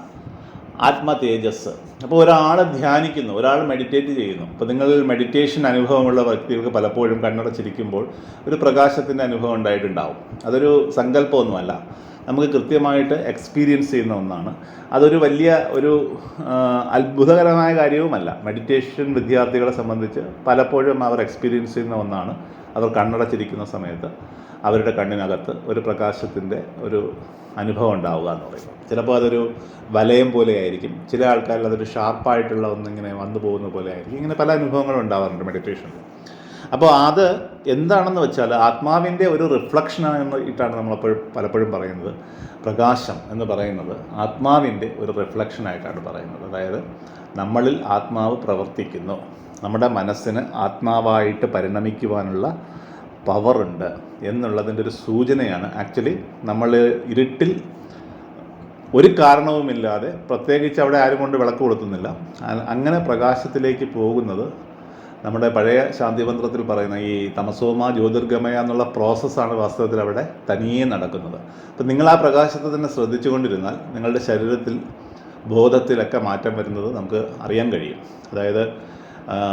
ആത്മ തേജസ്. അപ്പോൾ ഒരാൾ ധ്യാനിക്കുന്നു ഒരാൾ മെഡിറ്റേറ്റ് ചെയ്യുന്നു. അപ്പോൾ നിങ്ങൾ മെഡിറ്റേഷൻ അനുഭവമുള്ള വ്യക്തികൾക്ക് പലപ്പോഴും കണ്ണടച്ചിരിക്കുമ്പോൾ ഒരു പ്രകാശത്തിന്റെ അനുഭവം ഉണ്ടായിട്ടുണ്ടാവും. അതൊരു സങ്കല്പമൊന്നുമല്ല. നമുക്ക് കൃത്യമായിട്ട് എക്സ്പീരിയൻസ് ചെയ്യുന്ന ഒന്നാണ്. അതൊരു വലിയ ഒരു അത്ഭുതകരമായ കാര്യവുമല്ല. മെഡിറ്റേഷൻ വിദ്യാർത്ഥികളെ സംബന്ധിച്ച് പലപ്പോഴും അവർ എക്സ്പീരിയൻസ് ചെയ്യുന്ന ഒന്നാണ്. അവർ കണ്ണടച്ചിരിക്കുന്ന സമയത്ത് അവരുടെ കണ്ണിനകത്ത് ഒരു പ്രകാശത്തിന്റെ ഒരു അനുഭവം ഉണ്ടാവുക എന്ന് പറയുന്നത് ചിലപ്പോൾ അതൊരു വലയം പോലെ ആയിരിക്കും ചില ആൾക്കാരിൽ അതൊരു ഷാർപ്പായിട്ടുള്ള ഒന്നിങ്ങനെ വന്നു പോകുന്ന പോലെ ആയിരിക്കും. ഇങ്ങനെ പല അനുഭവങ്ങളും ഉണ്ടാവാറുണ്ട് മെഡിറ്റേഷനിൽ അപ്പോൾ അത് എന്താണെന്ന് വെച്ചാൽ ആത്മാവിന്റെ ഒരു റിഫ്ലക്ഷനാണ് ഇട്ടാണ് നമ്മളെപ്പോഴും പലപ്പോഴും പറയുന്നത്. പ്രകാശം എന്ന് പറയുന്നത് ആത്മാവിന്റെ ഒരു റിഫ്ലക്ഷനായിട്ടാണ് പറയുന്നത്. അതായത് നമ്മളിൽ ആത്മാവ് പ്രവർത്തിക്കുന്നു. നമ്മുടെ മനസ്സിന് ആത്മാവായിട്ട് പരിണമിക്കുവാനുള്ള പവറുണ്ട് എന്നുള്ളതിന്റെ ഒരു സൂചനയാണ്. ആക്ച്വലി നമ്മൾ ഇരുട്ടിൽ ഒരു കാരണവുമില്ലാതെ പ്രത്യേകിച്ച് അവിടെ ആരും കൊണ്ട് വിളക്ക് കൊളുത്തുന്നില്ല. അങ്ങനെ പ്രകാശത്തിലേക്ക് പോകുന്നത് നമ്മുടെ പഴയ ശാന്തിമന്ത്രത്തിൽ പറയുന്ന ഈ തമസോമ ജ്യോതിർഗമയ എന്നുള്ള പ്രോസസ്സാണ് വാസ്തവത്തിൽ അവിടെ തനിയെ നടക്കുന്നത്. അപ്പം നിങ്ങൾ ആ പ്രകാശത്തെ തന്നെ ശ്രദ്ധിച്ചുകൊണ്ടിരുന്നാൽ നിങ്ങളുടെ ശരീരത്തിൽ ബോധത്തിലൊക്കെ മാറ്റം വരുന്നത് നമുക്ക് അറിയാൻ കഴിയും. അതായത്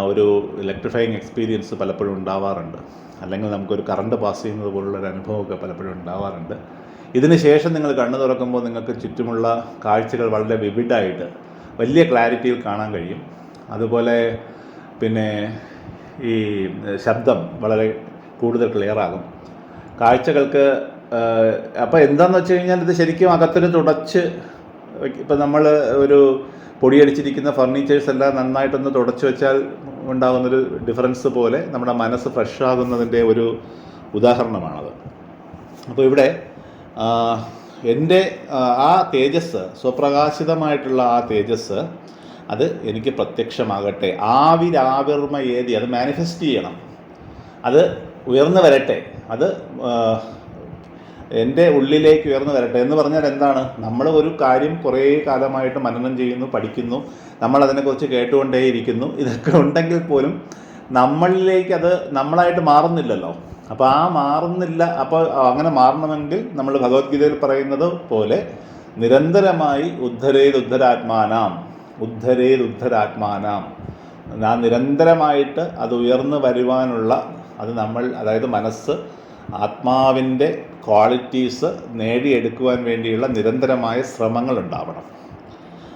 ഒരു ഇലക്ട്രിഫൈങ് എക്സ്പീരിയൻസ് പലപ്പോഴും ഉണ്ടാവാറുണ്ട്. അല്ലെങ്കിൽ നമുക്കൊരു കറണ്ട് പാസ് ചെയ്യുന്നത് പോലുള്ള ഒരു അനുഭവമൊക്കെ പലപ്പോഴും ഉണ്ടാവാറുണ്ട്. ഇതിന് ശേഷം നിങ്ങൾ കണ്ണു തുറക്കുമ്പോൾ നിങ്ങൾക്ക് ചുറ്റുമുള്ള കാഴ്ചകൾ വളരെ വിവിഡായിട്ട് വലിയ ക്ലാരിറ്റിയിൽ കാണാൻ കഴിയും. അതുപോലെ പിന്നെ ഈ ശബ്ദം വളരെ കൂടുതൽ ക്ലിയറാകും. കാഴ്ചകൾക്ക് അപ്പോൾ എന്താണെന്ന് വെച്ച് കഴിഞ്ഞാൽ ഇത് ശരിക്കും അകത്തിന് തുടച്ച് ഇപ്പം നമ്മൾ ഒരു പൊടിയടിച്ചിരിക്കുന്ന ഫർണിച്ചേഴ്സ് എല്ലാം നന്നായിട്ടൊന്ന് തുടച്ചു വെച്ചാൽ ഉണ്ടാകുന്നൊരു ഡിഫറൻസ് പോലെ നമ്മുടെ മനസ്സ് ഫ്രഷ് ആകുന്നതിന്റെ ഒരു ഉദാഹരണമാണത്. അപ്പോൾ ഇവിടെ എന്റെ ആ തേജസ് സ്വപ്രകാശിതമായിട്ടുള്ള ആ തേജസ് അത് എനിക്ക് പ്രത്യക്ഷമാകട്ടെ. ആവിരാവിർമ ഏതി അത് മാനിഫെസ്റ്റ് ചെയ്യണം. അത് ഉയർന്നു വരട്ടെ. അത് എന്റെ ഉള്ളിലേക്ക് ഉയർന്നു വരട്ടെ. എന്ന് പറഞ്ഞാൽ എന്താണ്? നമ്മൾ ഒരു കാര്യം കുറേ കാലമായിട്ട് മനനം ചെയ്യുന്നു പഠിക്കുന്നു. നമ്മൾ അതിനെക്കുറിച്ച് കേട്ടുകൊണ്ടേയിരിക്കുന്നു. ഇതൊക്കെ ഉണ്ടെങ്കിൽ പോലും നമ്മളിലേക്ക് അത് നമ്മളായിട്ട് മാറുന്നില്ലല്ലോ. അപ്പോൾ ആ മാറുന്നില്ല അപ്പോൾ അങ്ങനെ മാറണമെങ്കിൽ നമ്മൾ ഭഗവത്ഗീതയിൽ പറയുന്നത് പോലെ നിരന്തരമായി ഉദ്ധരേത് ഉദ്ധരാത്മാനാം ഉദ്ധരേത് ഉദ്ധരാത്മാനാം ആ നിരന്തരമായിട്ട് അത് ഉയർന്നു വരുവാനുള്ള അത് നമ്മൾ അതായത് മനസ്സ് ആത്മാവിന്റെ ക്വാളിറ്റീസ് നേടിയെടുക്കുവാൻ വേണ്ടിയുള്ള നിരന്തരമായ ശ്രമങ്ങൾ ഉണ്ടാവണം.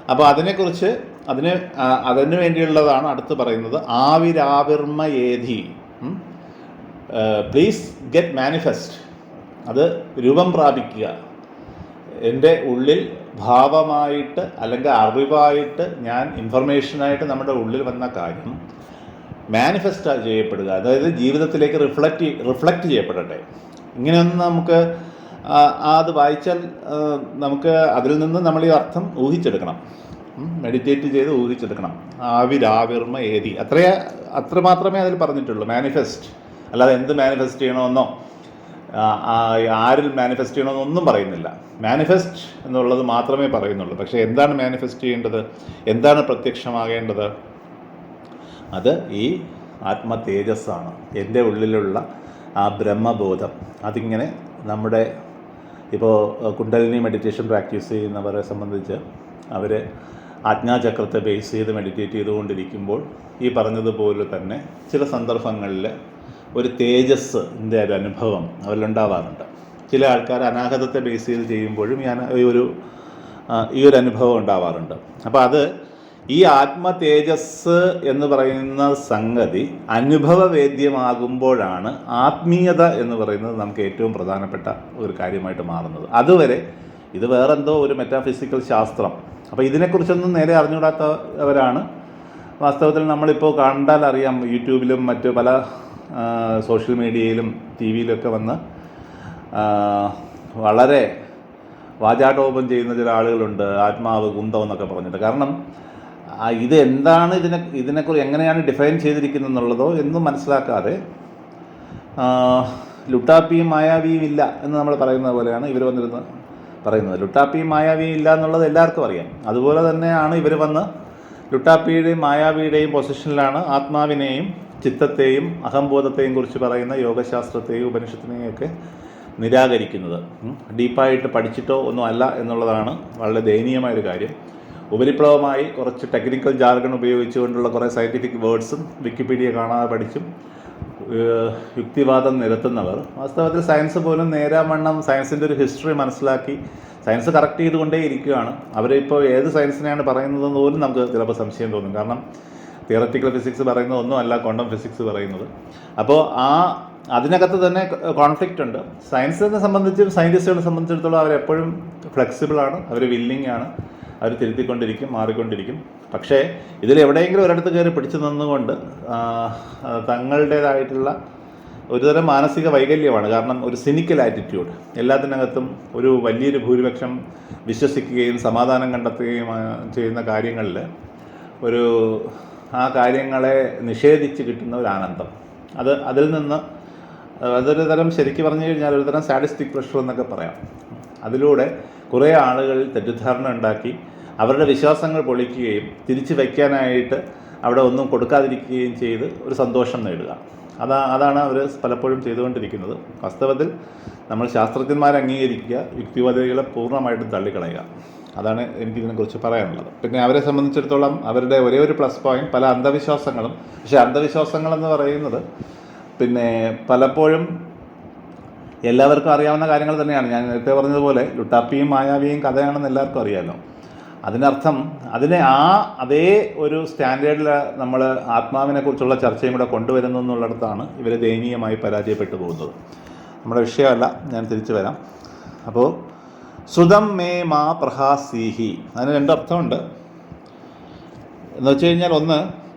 അപ്പോൾ അതിനെക്കുറിച്ച് അതിന് അതിനു വേണ്ടിയുള്ളതാണ് അടുത്ത് പറയുന്നത് ആവിരാവിർമ ഏധി പ്ലീസ് ഗെറ്റ് മാനിഫെസ്റ്റ് അത് രൂപം പ്രാപിക്കുക. എന്റെ ഉള്ളിൽ ഭാവമായിട്ട് അല്ലെങ്കിൽ അറിവായിട്ട് ഞാൻ ഇൻഫർമേഷനായിട്ട് നമ്മുടെ ഉള്ളിൽ വന്ന കാര്യം മാനിഫെസ്റ്റ് ചെയ്യപ്പെടുക. അതായത് ജീവിതത്തിലേക്ക് റിഫ്ലക്റ്റ് റിഫ്ലക്റ്റ് ചെയ്യപ്പെടട്ടെ. ഇങ്ങനെയൊന്നും നമുക്ക് അത് വായിച്ചാൽ നമുക്ക് അതിൽ നിന്ന് നമ്മൾ ഈ അർത്ഥം ഊഹിച്ചെടുക്കണം. മെഡിറ്റേറ്റ് ചെയ്ത് ഊഹിച്ചെടുക്കണം. ആവിരാവിർമ ഏതി. അത്രയേ അത്ര മാത്രമേ അതിൽ പറഞ്ഞിട്ടുള്ളൂ. മാനിഫെസ്റ്റ് അല്ലാതെ എന്ത് മാനിഫെസ്റ്റ് ചെയ്യണമെന്നോ ആരിൽ മാനിഫെസ്റ്റ് ചെയ്യണമെന്നൊന്നും പറയുന്നില്ല. മാനിഫെസ്റ്റ് എന്നുള്ളത് മാത്രമേ പറയുന്നുള്ളൂ. പക്ഷേ എന്താണ് മാനിഫെസ്റ്റ് ചെയ്യേണ്ടത്? എന്താണ് പ്രത്യക്ഷമാകേണ്ടത്? അത് ഈ ആത്മ തേജസ്സാണ് എന്റെ ഉള്ളിലുള്ള ആ ബ്രഹ്മബോധം. അതിങ്ങനെ നമ്മുടെ ഇപ്പോൾ കുണ്ടലിനി മെഡിറ്റേഷൻ പ്രാക്ടീസ് ചെയ്യുന്നവരെ സംബന്ധിച്ച് അവർ ആജ്ഞാചക്രത്തെ ബേസ് ചെയ്ത് മെഡിറ്റേറ്റ് ചെയ്തുകൊണ്ടിരിക്കുമ്പോൾ ഈ പറഞ്ഞതുപോലെ തന്നെ ചില സന്ദർഭങ്ങളിൽ ഒരു തേജസ് ഇതിന്റെ ഒരു അനുഭവം അവരിലുണ്ടാവാറുണ്ട്. ചില ആൾക്കാർ അനാഹതത്തെ ബേസ് ചെയ്ത് ചെയ്യുമ്പോഴും ഈ ഒരു ഈ ഒരു അനുഭവം ഉണ്ടാവാറുണ്ട്. അപ്പോൾ അത് ഈ ആത്മ തേജസ് എന്ന് പറയുന്ന സംഗതി അനുഭവവേദ്യമാകുമ്പോഴാണ് ആത്മീയത എന്ന് പറയുന്നത് നമുക്ക് ഏറ്റവും പ്രധാനപ്പെട്ട ഒരു കാര്യമായിട്ട് മാറുന്നത്. അതുവരെ ഇത് വേറെന്തോ ഒരു മെറ്റാഫിസിക്കൽ ശാസ്ത്രം. അപ്പോൾ ഇതിനെക്കുറിച്ചൊന്നും നേരെ അറിഞ്ഞുകൂടാത്തവരാണ് വാസ്തവത്തിൽ നമ്മളിപ്പോൾ കണ്ടാൽ അറിയാം യൂട്യൂബിലും മറ്റ് പല സോഷ്യൽ മീഡിയയിലും ടി വിയിലൊക്കെ വന്ന് വളരെ വാചാടോപം ചെയ്യുന്ന ചില ആളുകളുണ്ട് ആത്മാവ് കുന്തം എന്നൊക്കെ പറഞ്ഞിട്ട്. കാരണം ഇത് എന്താണ് ഇതിനെ ഇതിനെക്കുറിച്ച് എങ്ങനെയാണ് ഡിഫൈൻ ചെയ്തിരിക്കുന്നത് എന്നുള്ളതോ എന്നും മനസ്സിലാക്കാതെ ലുട്ടാപ്പിയും മായാവിയും ഇല്ല എന്ന് നമ്മൾ പറയുന്നത് പോലെയാണ് ഇവർ വന്നിരുന്ന് പറയുന്നത്. ലുട്ടാപ്പിയും മായാവിയും ഇല്ല എന്നുള്ളത് എല്ലാവർക്കും അറിയാം. അതുപോലെ തന്നെയാണ് ഇവർ വന്ന് ലുട്ടാപ്പിയുടെയും മായാവിയുടെയും പൊസിഷനിലാണ് ആത്മാവിനെയും ചിത്തത്തെയും അഹംബോധത്തെയും കുറിച്ച് പറയുന്ന യോഗശാസ്ത്രത്തെയും ഉപനിഷത്തിനെയും ഒക്കെ നിരാകരിക്കുന്നത് ഡീപ്പായിട്ട് പഠിച്ചിട്ടോ ഒന്നും അല്ല എന്നുള്ളതാണ് വളരെ ദയനീയമായൊരു കാര്യം. ഉപരിപ്ലവമായി കുറച്ച് ടെക്നിക്കൽ ജാർഗൺ ഉപയോഗിച്ചുകൊണ്ടുള്ള കുറേ സയന്റിഫിക് വേർഡ്സും വിക്കിപീഡിയ കാണാതെ പഠിച്ചും യുക്തിവാദം നിരത്തുന്നവർ. വാസ്തവത്തിൽ സയൻസ് പോലും നേരാമണ്ണം സയൻസിന്റെ ഒരു ഹിസ്റ്ററി മനസ്സിലാക്കി സയൻസ് കറക്റ്റ് ചെയ്തുകൊണ്ടേ ഇരിക്കുകയാണ്. അവരിപ്പോൾ ഏത് സയൻസിനെയാണ് പറയുന്നതെന്ന് പോലും നമുക്ക് ചിലപ്പോൾ സംശയം തോന്നും. കാരണം തിയററ്റിക്കൽ ഫിസിക്സ് പറയുന്നത് ഒന്നും അല്ല ക്വാണ്ടം ഫിസിക്സ് പറയുന്നത്. അപ്പോൾ ആ അതിനകത്ത് തന്നെ കോൺഫ്ലിക്റ്റ് ഉണ്ട്. സയൻസിനെ സംബന്ധിച്ചും സയന്റിസ്റ്റുകളെ സംബന്ധിച്ചിടത്തോളം അവരെപ്പോഴും ഫ്ലെക്സിബിളാണ് അവർ വില്ലിംഗ് ആണ്. അവർ തിരുത്തിക്കൊണ്ടിരിക്കും മാറിക്കൊണ്ടിരിക്കും. പക്ഷേ ഇതിൽ എവിടെയെങ്കിലും ഒരിടത്ത് കയറി പിടിച്ചു നിന്നുകൊണ്ട് തങ്ങളുടേതായിട്ടുള്ള ഒരുതരം മാനസിക വൈകല്യമാണ്. കാരണം ഒരു സിനിക്കൽ ആറ്റിറ്റ്യൂഡ് എല്ലാത്തിനകത്തും ഒരു വലിയൊരു ഭൂരിപക്ഷം വിശ്വസിക്കുകയും സമാധാനം കണ്ടെത്തുകയും ചെയ്യുന്ന കാര്യങ്ങളിൽ ഒരു ആ കാര്യങ്ങളെ നിഷേധിച്ച് കിട്ടുന്ന ഒരു ആനന്ദം. അത് അതിൽ നിന്ന് അതൊരു തരം ശരിക്കും പറഞ്ഞു കഴിഞ്ഞാൽ ഒരു തരം സാഡിസ്റ്റിക് പ്രഷർ എന്നൊക്കെ പറയാം. അതിലൂടെ കുറേ ആളുകൾ തെറ്റിദ്ധാരണ ഉണ്ടാക്കി അവരുടെ വിശ്വാസങ്ങൾ പൊളിക്കുകയും തിരിച്ചു വയ്ക്കാനായിട്ട് അവിടെ ഒന്നും കൊടുക്കാതിരിക്കുകയും ചെയ്ത് ഒരു സന്തോഷം നേടുക. അതാ അതാണ് അവർ പലപ്പോഴും ചെയ്തുകൊണ്ടിരിക്കുന്നത്. വാസ്തവത്തിൽ നമ്മൾ ശാസ്ത്രജ്ഞന്മാരെ അംഗീകരിക്കുക യുക്തിവാദികളെ പൂർണമായിട്ടും തള്ളിക്കളയുക. അതാണ് എനിക്കിതിനെക്കുറിച്ച് പറയാനുള്ളത്. പിന്നെ അവരെ സംബന്ധിച്ചിടത്തോളം അവരുടെ ഒരേ ഒരു പ്ലസ് പോയിന്റ് പല അന്ധവിശ്വാസങ്ങളും. പക്ഷേ അന്ധവിശ്വാസങ്ങളെന്ന് പറയുന്നത് പിന്നെ പലപ്പോഴും എല്ലാവർക്കും അറിയാവുന്ന കാര്യങ്ങൾ തന്നെയാണ്. ഞാൻ നേരത്തെ പറഞ്ഞതുപോലെ ലുട്ടാപ്പിയും മായാവിയും കഥയാണെന്ന് എല്ലാവർക്കും അറിയാമല്ലോ അതിനർത്ഥം അതിനെ ആ അതേ ഒരു സ്റ്റാൻഡേർഡിൽ നമ്മൾ ആത്മാവിനെ കുറിച്ചുള്ള ചർച്ചയും കൂടെ കൊണ്ടുവരുന്നു എന്നുള്ളിടത്താണ് ഇവർ ദയനീയമായി പരാജയപ്പെട്ടു പോകുന്നത്. നമ്മുടെ വിഷയമല്ല ഞാൻ തിരിച്ചു വരാം. അപ്പോൾ സുതം മേ മാ പ്രഹാസീഹി. അതിന് രണ്ടർത്ഥമുണ്ട്. എന്ന് വെച്ച് കഴിഞ്ഞാൽ ഒന്ന്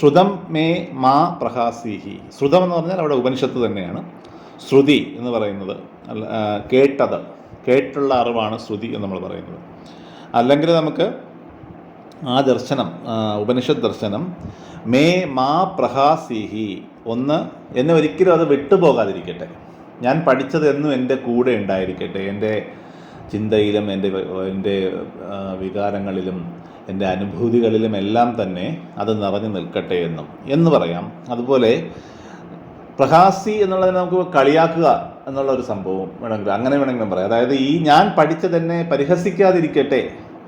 ശ്രുതം മേ മാ പ്രഹാസീഹി. ശ്രുതം എന്ന് പറഞ്ഞാൽ അവിടെ ഉപനിഷത്ത് തന്നെയാണ്. ശ്രുതി എന്ന് പറയുന്നത്. കേട്ടത്. കേട്ടുള്ള അറിവാണ് ശ്രുതി എന്ന് നമ്മൾ പറയുന്നത്. അല്ലെങ്കിൽ നമുക്ക് ആ ദർശനം ഉപനിഷത് ദർശനം മേ മാ പ്രഹാസിഹി ഒന്ന് എന്നെ ഒരിക്കലും അത് വിട്ടുപോകാതിരിക്കട്ടെ. ഞാൻ പഠിച്ചത് എന്നും എന്റെ കൂടെ ഉണ്ടായിരിക്കട്ടെ. എന്റെ ചിന്തയിലും എന്റെ എന്റെ വികാരങ്ങളിലും എന്റെ അനുഭൂതികളിലും എല്ലാം തന്നെ അത് നിറഞ്ഞു നിൽക്കട്ടെ എന്നും. എന്ന് പറയാം. അതുപോലെ പ്രഹാസി എന്നുള്ളതിനെ നമുക്ക് കളിയാക്കുക എന്നുള്ള ഒരു സംഭവം വേണമെങ്കിൽ അങ്ങനെ വേണമെങ്കിലും പറയാം. അതായത് ഈ ഞാൻ പഠിച്ച തന്നെ പരിഹസിക്കാതിരിക്കട്ടെ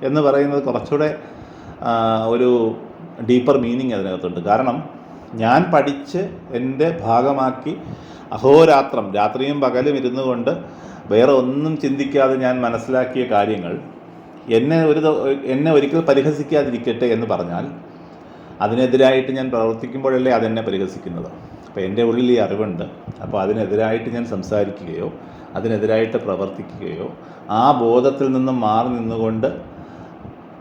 എന്ന് പറയുന്നത് കുറച്ചുകൂടെ ഒരു ഡീപ്പർ മീനിങ് അതിനകത്തുണ്ട്. കാരണം ഞാൻ പഠിച്ച് എന്റെ ഭാഗമാക്കി അഹോരാത്രം രാത്രിയും പകലും ഇരുന്നു കൊണ്ട് വേറെ ഒന്നും ചിന്തിക്കാതെ ഞാൻ മനസ്സിലാക്കിയ കാര്യങ്ങൾ എന്നെ ഒരു എന്നെ ഒരിക്കൽ പരിഹസിക്കാതിരിക്കട്ടെ എന്ന് പറഞ്ഞാൽ അതിനെതിരായിട്ട് ഞാൻ പ്രവർത്തിക്കുമ്പോഴല്ലേ അതെന്നെ പരിഹസിക്കുന്നത്? അപ്പോൾ എന്റെ ഉള്ളിൽ ഈ അറിവുണ്ട്. അപ്പോൾ അതിനെതിരായിട്ട് ഞാൻ സംസാരിക്കുകയോ അതിനെതിരായിട്ട് പ്രവർത്തിക്കുകയോ ആ ബോധത്തിൽ നിന്നും മാറി നിന്നുകൊണ്ട്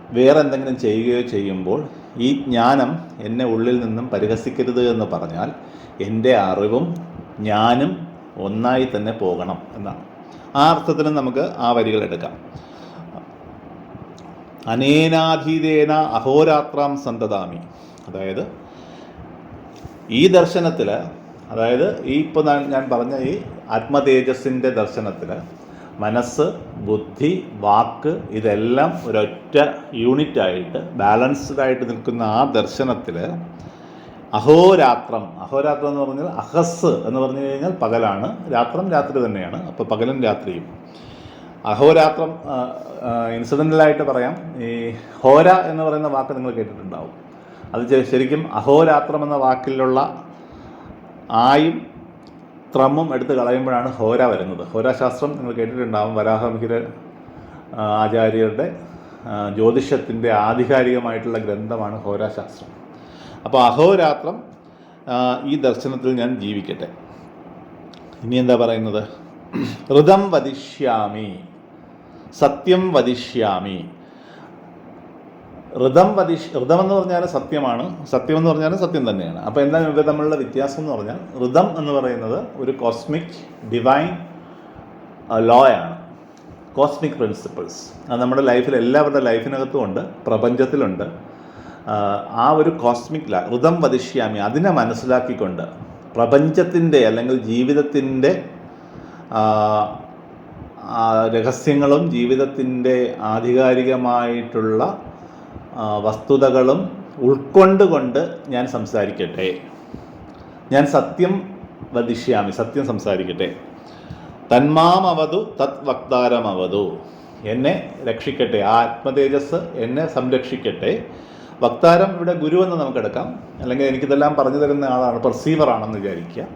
വേറെ എന്തെങ്കിലും ചെയ്യുകയോ ചെയ്യുമ്പോൾ ഈ ജ്ഞാനം എന്നെ ഉള്ളിൽ നിന്നും പരിഹസിക്കരുത് എന്ന് പറഞ്ഞാൽ എന്റെ അറിവും ഞാനും ഒന്നായി തന്നെ പോകണം എന്നാണ്. ആ അർത്ഥത്തിന് നമുക്ക് ആ വരികൾ എടുക്കാം. അനേനാധീതേന അഹോരാത്രാം സന്തതാമി. അതായത് ഈ ദർശനത്തിൽ അതായത് ഈ ഇപ്പോൾ ഞാൻ പറഞ്ഞ ഈ ആത്മതേജസ്സിന്റെ ദർശനത്തിൽ മനസ്സ് ബുദ്ധി വാക്ക് ഇതെല്ലാം ഒരൊറ്റ യൂണിറ്റായിട്ട് ബാലൻസ്ഡ് ആയിട്ട് നിൽക്കുന്ന ആ ദർശനത്തിൽ അഹോരാത്രം അഹോരാത്രം എന്ന് പറഞ്ഞാൽ അഹസ് എന്ന് പറഞ്ഞു കഴിഞ്ഞാൽ പകലാണ്. രാത്രം രാത്രി തന്നെയാണ് അപ്പോൾ പകലും രാത്രിയും. അഹോരാത്രം ഇൻസിഡന്റലായിട്ട് പറയാം. ഈ ഹോര എന്ന് പറയുന്ന വാക്ക് നിങ്ങൾ കേട്ടിട്ടുണ്ടാവും. അത് ശരിക്കും അഹോരാത്രം എന്ന വാക്കിലുള്ള ആയും ത്രമും എടുത്ത് കളയുമ്പോഴാണ് ഹോര വരുന്നത്. ഹോരാശാസ്ത്രം നിങ്ങൾ കേട്ടിട്ടുണ്ടാവും. വരാഹമിഹിര ആചാര്യരുടെ ജ്യോതിഷത്തിന്റെ ആധികാരികമായിട്ടുള്ള ഗ്രന്ഥമാണ് ഹോരാശാസ്ത്രം. അപ്പോൾ അഹോരാത്രം ഈ ദർശനത്തിൽ ഞാൻ ജീവിക്കട്ടെ. ഇനി എന്താ പറയുന്നത്? ഋതം വദിഷ്യാമി സത്യം വദിഷ്യാമി ഋതം വതിഷ് ഋതം എന്ന് പറഞ്ഞാൽ സത്യമാണ്. സത്യം എന്ന് പറഞ്ഞാൽ സത്യം തന്നെയാണ്. അപ്പോൾ എന്താണ് ഇവ തമ്മിലുള്ള വ്യത്യാസം എന്ന് പറഞ്ഞാൽ ഋതം എന്ന് പറയുന്നത് ഒരു കോസ്മിക് ഡിവൈൻ ലോ ആണ് കോസ്മിക് പ്രിൻസിപ്പിൾസ് അത് നമ്മുടെ ലൈഫിൽ എല്ലാവരുടെ ലൈഫിനകത്തും ഉണ്ട് പ്രപഞ്ചത്തിലുണ്ട്. ആ ഒരു കോസ്മിക് ല ഋതം വധിഷ്യാമി അതിനെ മനസ്സിലാക്കിക്കൊണ്ട് പ്രപഞ്ചത്തിന്റെ അല്ലെങ്കിൽ ജീവിതത്തിന്റെ രഹസ്യങ്ങളും ജീവിതത്തിന്റെ ആധികാരികമായിട്ടുള്ള വസ്തുതകളും ഉൾക്കൊണ്ടുകൊണ്ട് ഞാൻ സംസാരിക്കട്ടെ. ഞാൻ സത്യം വദിഷ്യാമി സത്യം സംസാരിക്കട്ടെ. തന്മാമവതു തത് വക്താരമവതു എന്നെ രക്ഷിക്കട്ടെ ആത്മതേജസ് എന്നെ സംരക്ഷിക്കട്ടെ. വക്താരം ഇവിടെ ഗുരു എന്ന് നമുക്കെടുക്കാം. അല്ലെങ്കിൽ എനിക്കിതെല്ലാം പറഞ്ഞു തരുന്ന ആളാണ് പെർസീവർ ആണെന്ന് വിചാരിക്കുക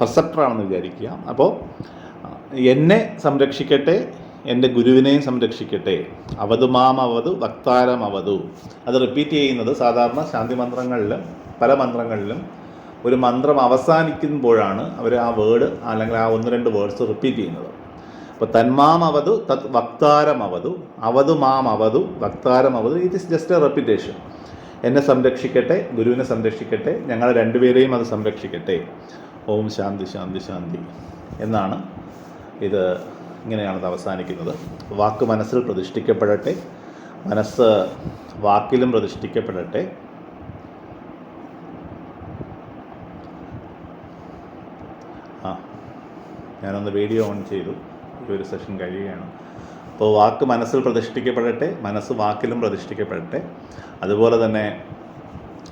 പെർസെപ്റ്റർ ആണെന്ന് വിചാരിക്കുക. അപ്പോൾ എന്നെ സംരക്ഷിക്കട്ടെ എന്റെ ഗുരുവിനെയും സംരക്ഷിക്കട്ടെ. അവതുമാം അവതു വക്താരം അവതു അത് റിപ്പീറ്റ് ചെയ്യുന്നത് സാധാരണ ശാന്തി മന്ത്രങ്ങളിൽ പല മന്ത്രങ്ങളിലും. ഒരു മന്ത്രം അവസാനിക്കുമ്പോഴാണ് അവർ ആ വേർഡ് അല്ലെങ്കിൽ ആ ഒന്ന് രണ്ട് വേർഡ്സ് റിപ്പീറ്റ് ചെയ്യുന്നത്. അപ്പോൾ തന്മാം അവതു തത് വക്താരം അവതു അവതു മാം അവതു വക്താരം അവതു it is just a repetition എന്നെ സംരക്ഷിക്കട്ടെ ഗുരുവിനെ സംരക്ഷിക്കട്ടെ ഞങ്ങൾ രണ്ടുപേരെയും അത് സംരക്ഷിക്കട്ടെ. ഓം ശാന്തി ശാന്തി ശാന്തി. എന്നാണ് ഇത് ഇങ്ങനെയാണ് അത് അവസാനിക്കുന്നത്. വാക്ക് മനസ്സിൽ പ്രതിഷ്ഠിക്കപ്പെടട്ടെ. മനസ്സ് വാക്കിലും പ്രതിഷ്ഠിക്കപ്പെടട്ടെ. ആ ഞാനൊന്ന് വീഡിയോ ഓൺ ചെയ്തു. ഈ ഒരു സെഷൻ കഴിയുകയാണ്. അപ്പോൾ വാക്ക് മനസ്സിൽ പ്രതിഷ്ഠിക്കപ്പെടട്ടെ മനസ്സ് വാക്കിലും പ്രതിഷ്ഠിക്കപ്പെടട്ടെ. അതുപോലെ തന്നെ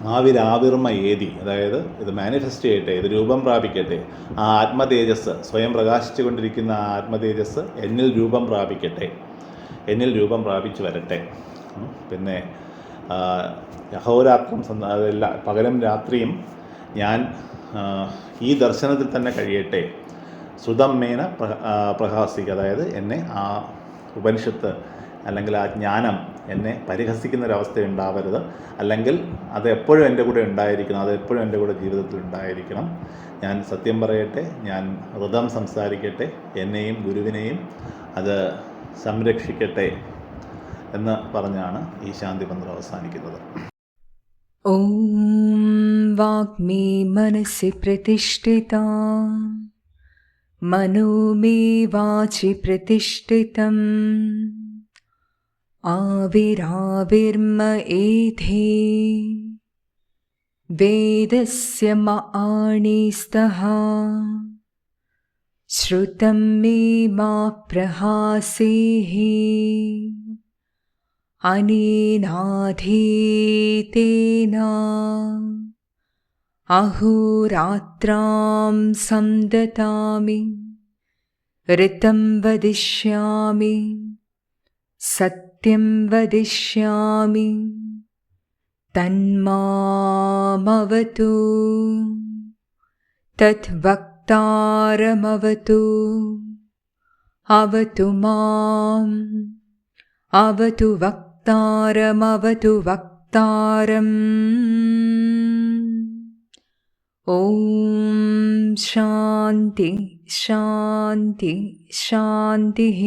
ആവിരാവിർമ ഏതി അതായത് ഇത് മാനിഫെസ്റ്റ് ചെയ്യട്ടെ ഇത് രൂപം പ്രാപിക്കട്ടെ. ആ ആത്മതേജസ് സ്വയം പ്രകാശിച്ചു കൊണ്ടിരിക്കുന്ന ആ ആത്മതേജസ് എന്നിൽ രൂപം പ്രാപിക്കട്ടെ. എന്നിൽ രൂപം പ്രാപിച്ചു വരട്ടെ. പിന്നെ അഹോരാത്രം അതെല്ലാം പകലും രാത്രിയും ഞാൻ ഈ ദർശനത്തിൽ തന്നെ കഴിയട്ടെ. സുതമ്മേന പ്ര ആ, പ്രഹാസിക അതായത് എന്നെ ആ ഉപനിഷത്ത് അല്ലെങ്കിൽ ആ ജ്ഞാനം എന്നെ പരിഹസിക്കുന്നൊരവസ്ഥ ഉണ്ടാവരുത് അല്ലെങ്കിൽ അത് എപ്പോഴും എന്റെ കൂടെ ഉണ്ടായിരിക്കണം. അത് എപ്പോഴും എന്റെ കൂടെ ജീവിതത്തിൽ ഉണ്ടായിരിക്കണം. ഞാൻ സത്യം പറയട്ടെ ഞാൻ വ്രതം സംസാരിക്കട്ടെ എന്നെയും ഗുരുവിനെയും അത് സംരക്ഷിക്കട്ടെ എന്ന് പറഞ്ഞാണ് ഈ ശാന്തി മന്ത്രം അവസാനിക്കുന്നത്. ഓം വാഗ്മേ മനസ്സി പ്രതിഷ്ഠിത മനോമേ വാചി പ്രതിഷ്ഠിതം. आविराविर्म एधे। वेदस्य म आणीस्तः। श्रुतं मे मा प्रहासेः अनेनाधीतेन। अहोरात्रां संदतामि। ऋतं वदिष्यामि सत्यं वदिष्यामि। तन्मामवतु। तद्वक्तारमवतु। अवतु माम्। अवतु वक्तारमवतु वक्तारम्। ॐ शान्ति शान्ति शान्तिः